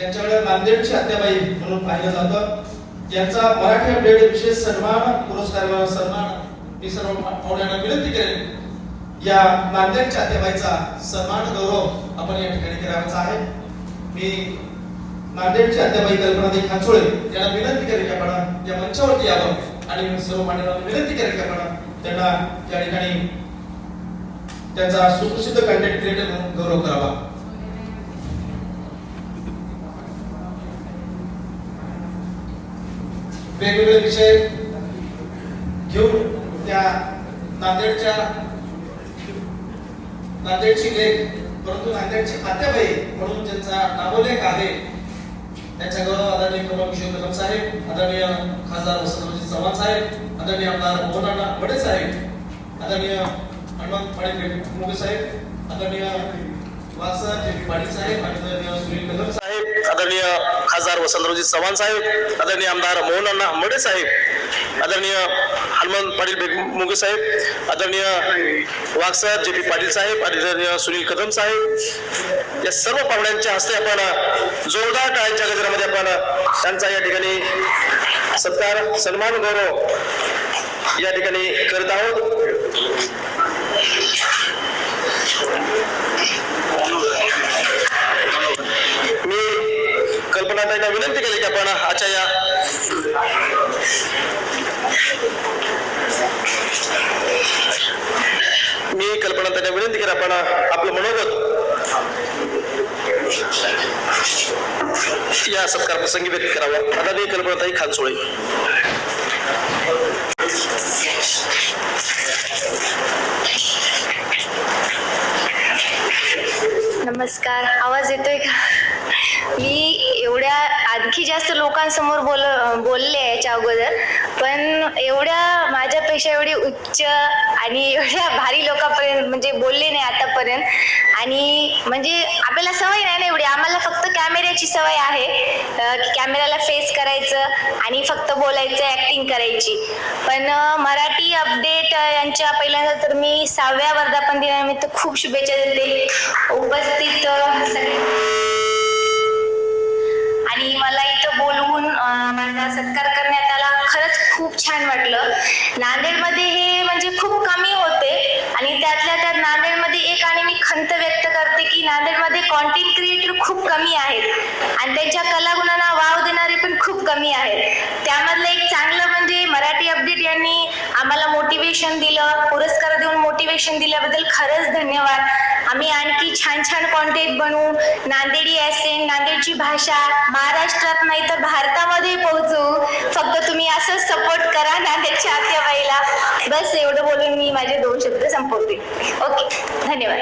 ज्यांच्याकडे नांदेडची आत्याबाई म्हणून पाहिलं जातं यांचा मराठी अपडेट विशेष सन्मान पुरस्कार सन्मान मी सर्व पाहुण्यांना विनंती करेन. या नांदेडच्या आत्याबाईचा सन्मान गौरव आपण या ठिकाणी करायचा आहे. मी नांदेडच्या आत्याबाई कल्पनाताई खाचोळे यांना विनंती करेन की आपण या मंचावरती यावं आणि मी सर्व मान्यवरांना विनंती करेन की आपण त्यांना या ठिकाणी त्यांचा सुप्रसिद्ध कंटेंट क्रिएटर म्हणून गौरव करावा. वेगवेगळे विषय घेऊन त्या नांदेडच्या नांदेडची लेख परंतु नांदेडची आत्याबाई म्हणून ज्यांचा नावोलेख आहे त्यांच्या गौरव आदरणीय कमल किशोर कदम साहेब आदरणीय खासदार वसंतरावजी चव्हाण साहेब आदरणीय आमदार मोहनाना वडे साहेब आदरणीय हनुमंत पाटील मुगे साहेब आदरणीय वासा जे पाणी पाटील साहेब आदरणीय सुनील कदम साहेब आदरणीय खासदार वसंतरावजी चव्हाण साहेब आदरणीय आमदार मोहन मडे साहेब आदरणीय हनुमंत पाटील बेग- साहेब आदरणीय वागसर जे पी पाटील साहेब आदरणीय सुनील कदम साहेब या सर्व पाहुण्यांच्या हस्ते आपण जोरदार टाळ्यांच्या गजरामध्ये आपण त्यांचा या ठिकाणी सत्कार सन्मान गौरव या ठिकाणी करत आहोत. विनंती केली की आपण आजच्या या मी कल्पनाताईंना विनंती केली आपण आपलं मनोगत या सत्कार प्रसंगी व्यक्त करावा. आता मी कल्पनाताई खानसोळे. नमस्कार. आवाज येतोय का? मी एवढ्या आणखी जास्त लोकांसमोर बोल बोलले याच्या अगोदर पण एवढ्या माझ्यापेक्षा एवढी उच्च आणि एवढ्या भारी लोकांपर्यंत म्हणजे बोलले नाही आतापर्यंत आणि म्हणजे आपल्याला सवय नाही ना एवढी. आम्हाला फक्त कॅमेऱ्याची सवय आहे की कॅमेऱ्याला फेस करायचं आणि फक्त बोलायचं ऍक्टिंग करायची. पण मराठी अपडेट यांच्या पहिल्यांदा तर मी सहाव्या वर्धापन दिनानिमित्त खूप शुभेच्छा देते. उपस्थित आणि मला इथं बोलवून माझा सत्कार करण्यात आला. खरंच खूप छान वाटलं. नांदेडमध्ये हे म्हणजे खूप कमी खंत व्यक्त करते की नांदेडमध्ये कॉन्टेंट क्रिएटर खूप कमी आहेत. आणि त्यांच्या कलागुणांना वाव देणारे पण खूप कमी आहेत. त्यामधलं एक चांगलं म्हणजे मराठी अपडेट यांनी आम्हाला मोटिवेशन दिलं पुरस्कार देऊन मोटिवेशन दिल्याबद्दल खरंच धन्यवाद. आम्ही आणखी छान छान कॉन्टेंट बनवू. नांदेडी ॲसेंट नांदेडची भाषा महाराष्ट्रात नाही तर भारतामध्ये पोहोचू. फक्त तुम्ही असंच सपोर्ट करा नांदेड बस एवढं बोलून मी माझे दोन शब्द संपवते. ओके धन्यवाद.